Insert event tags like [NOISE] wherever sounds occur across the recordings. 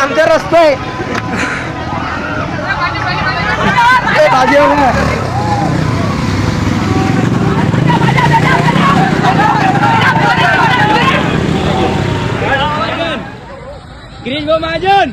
आमचा रस्ता आहे ए, भाजी आहे. गिरीश भाऊ महाजन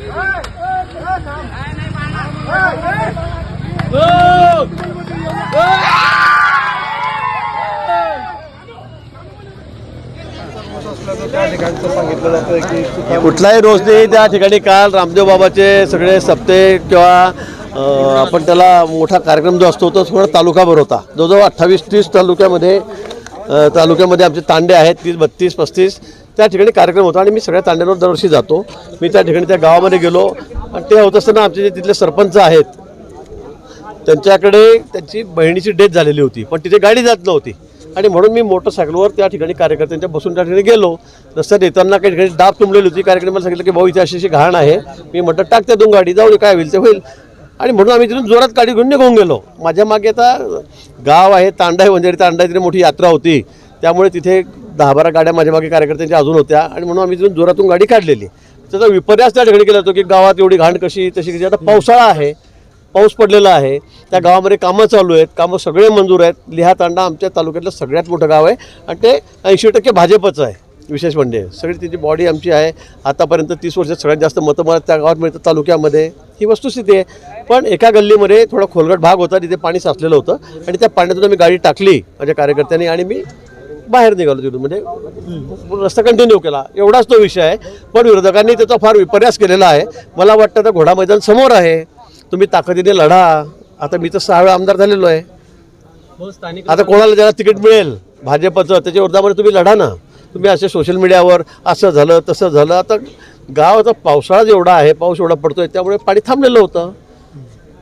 कुठलाही रोज नाही त्या ठिकाणी काल रामदेव बाबाचे सगळे सप्ते किंवा आपण त्याला मोठा कार्यक्रम जो असतो तो थोडा तालुकाभर होता. जवळजवळ अठ्ठावीस तीस तालुक्यामध्ये तालुक्यामध्ये आमचे तांडे आहेत तीस बत्तीस पस्तीस त्या ठिकाणी कार्यक्रम होता आणि मी सगळ्या तांड्यांवर दरवर्षी जातो. मी त्या ठिकाणी त्या गावामध्ये गेलो आणि ते होत असताना आमचे जे तिथले सरपंच आहेत त्यांच्याकडे त्यांची बहिणीची डेथ झालेली होती पण तिथे गाडी जात नव्हती. आणि म्हणून मी मोटरसायकलवर त्या ठिकाणी कार्यकर्त्यांच्या बसून त्या ठिकाणी गेलो. रस्त्यात येताना काही ठिकाणी डाब तुंबलेली होती. कार्यक्रमाला सांगितलं की भाऊ इथे अशी अशी घाण आहे. मी म्हटलं टाक त्या दोन गाडी जाऊ दे काय होईल ते होईल. आणि म्हणून आम्ही तिथून जोरात गाडी घेऊन निघून गेलो. माझ्या मागे आता गाव आहे तांडा आहे वंजारी तांडा तिथे मोठी यात्रा होती. त्यामुळे तिथे दहा बारा गाड्या माझ्या मागे कार्यकर्त्यांच्या अजून होत्या. आणि म्हणून आम्ही तिथून जोरातून गाडी काढलेली. त्याचा विपर्यास त्या ठिकाणी केला होतो की गावात एवढी घाण कशी तशी कशी? आता पावसाळा आहे. पाऊस पडलेला आहे. त्या गावामध्ये कामं चालू आहेत. कामं सगळे मंजूर आहेत. लिहा तांडा आमच्या तालुक्यातलं सगळ्यात मोठं गाव आहे. आणि ते ऐंशी टक्के भाजपचं आहे विशेष म्हणजे. सगळी तिची बॉडी आमची आहे. आतापर्यंत तीस वर्षात सगळ्यात जास्त मतं मला त्या गावात मिळतं तालुक्यामध्ये. ही वस्तुस्थिती आहे. पण एका गल्लीमध्ये थोडा खोलगट भाग होता. तिथे पाणी साचलेलं होतं. आणि त्या पाण्यातून आम्ही गाडी टाकली माझ्या कार्यकर्त्यांनी आणि मी बाहेर निघालो तिथून. म्हणजे रस्ता कंटिन्यू केला. एवढाच तो विषय आहे. पण विरोधकांनी त्याचा फार विपर्यास केलेला आहे. मला वाटतं तर घोडा मैदान समोर आहे. तुम्ही ताकदीने लढा. आता मी तर सहा वेळा आमदार झालेलो आहे. आता कोणाला ज्याला तिकीट मिळेल? भाजपचं. त्याच्या विरोधामध्ये तुम्ही लढा ना. तुम्ही असे सोशल मीडियावर असं झालं तसं झालं. आता गाव आता पावसाळा जेवढा आहे पाऊस एवढा पडतोय त्यामुळे पाणी थांबलेलं होतं.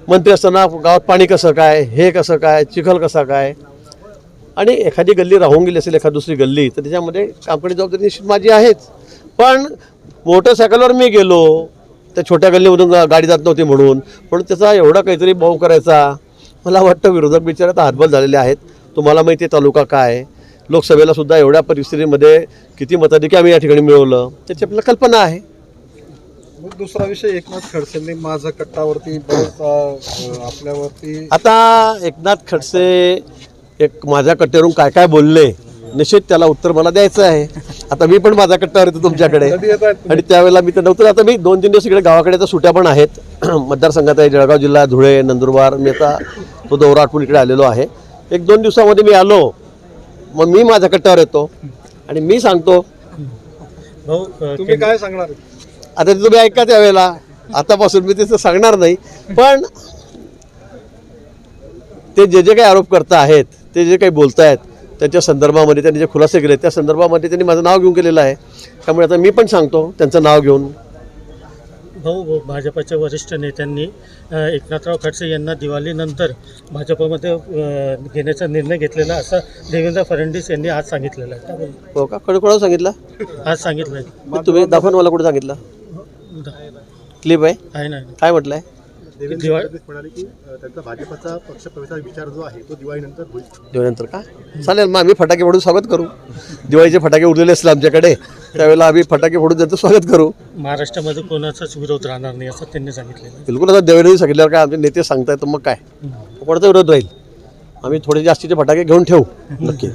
मंत्री असताना गावात पाणी कसं काय हे कसं काय चिखल कसा काय? आणि एखादी गल्ली राहून गेली असेल एखादी दुसरी गल्ली तर त्याच्यामध्ये कामकडे जबाबदारी निश्चित माझी आहेच. पण मोटरसायकलवर मी गेलो त्या छोट्या गल्लीमधून गाडी जात नव्हती म्हणून. म्हणून त्याचा एवढा काहीतरी भाऊ करायचा मला वाटतं विरोधक बिचारे आता हातबल झालेले आहेत. तुम्हाला माहिती आहे तालुका काय. लोकसभेला सुद्धा एवढ्या परिस्थितीमध्ये किती मताधिक्य आम्ही या ठिकाणी मिळवलं. त्याची आपल्याला कल्पना आहे. मग दुसरा विषय एकनाथ खडसेंनी माझा कट्टावरती आपल्यावरती आता एकनाथ खडसे एक माझ्या कट्ट्यावरून काय काय बोलले निश्चित त्याला उत्तर मला द्यायचं आहे. आता मी पण माझा कट्ट्यावर येतो तुमच्याकडे. कधी येत आहेत आणि त्यावेळेला मी तर नव्हतं. आता मी दोन तीन दिवस इकडे गावाकडे आता सुट्या पण आहेत. [CLEARS THROAT] मतदारसंघात आहे जळगाव जिल्हा धुळे नंदुरबार. मी आता तो दौरा आठवून इकडे आलेलो आहे. एक दोन दिवसामध्ये मी आलो. मग मी माझ्या कट्ट्यावर येतो आणि मी सांगतो. तुम्ही काय सांगणार? आता ते तुम्ही ऐका त्यावेळेला. आतापासून मी तिथं सांगणार नाही. पण ते जे जे काही आरोप करता आहेत ते जे काही बोलतायत त्याच्या संदर्भामध्ये त्यांनी जे खुलासे केले त्या संदर्भामध्ये त्यांनी माझं नाव घेऊन केलेलं आहे. त्यामुळे आता मी पण सांगतो त्यांचं नाव घेऊन. भाऊ भाजपच्या वरिष्ठ नेत्यांनी एकनाथराव खडसे यांना दिवाळीनंतर भाजपमध्ये घेण्याचा निर्णय घेतलेला असं देवेंद्र फडणवीस यांनी आज सांगितलेलं आहे. हो का? कडे कोणाला सांगितलं? आज सांगितलं आहे तुम्ही दाखवा ना मला कुठे सांगितलं? क्लिप आहे? आहे ना काय म्हटलंय दिवाळी म्हणाले की त्यांचा भाजपचा पक्षप्रवेशाचा विचार जो आहे तो दिवाळीनंतर होईल. दिवाळीनंतर का? चालेल मग आम्ही फटाके फोडून स्वागत करू. दिवाळीचे फटाके उरलेले असतील आमच्याकडे त्यावेळेला आम्ही फटाके फोडून त्यांचं स्वागत करू. महाराष्ट्रामध्ये कोणाचाच विरोध राहणार नाही असं त्यांनी सांगितलेलं आहे. बिलकुल आता देवेंद्रजी सांगितल्यावर काय आमचे नेते सांगतायत तर मग काय? कोणाचा विरोध राहील? आम्ही थोडे जास्तीचे फटाके घेऊन ठेवू नक्की.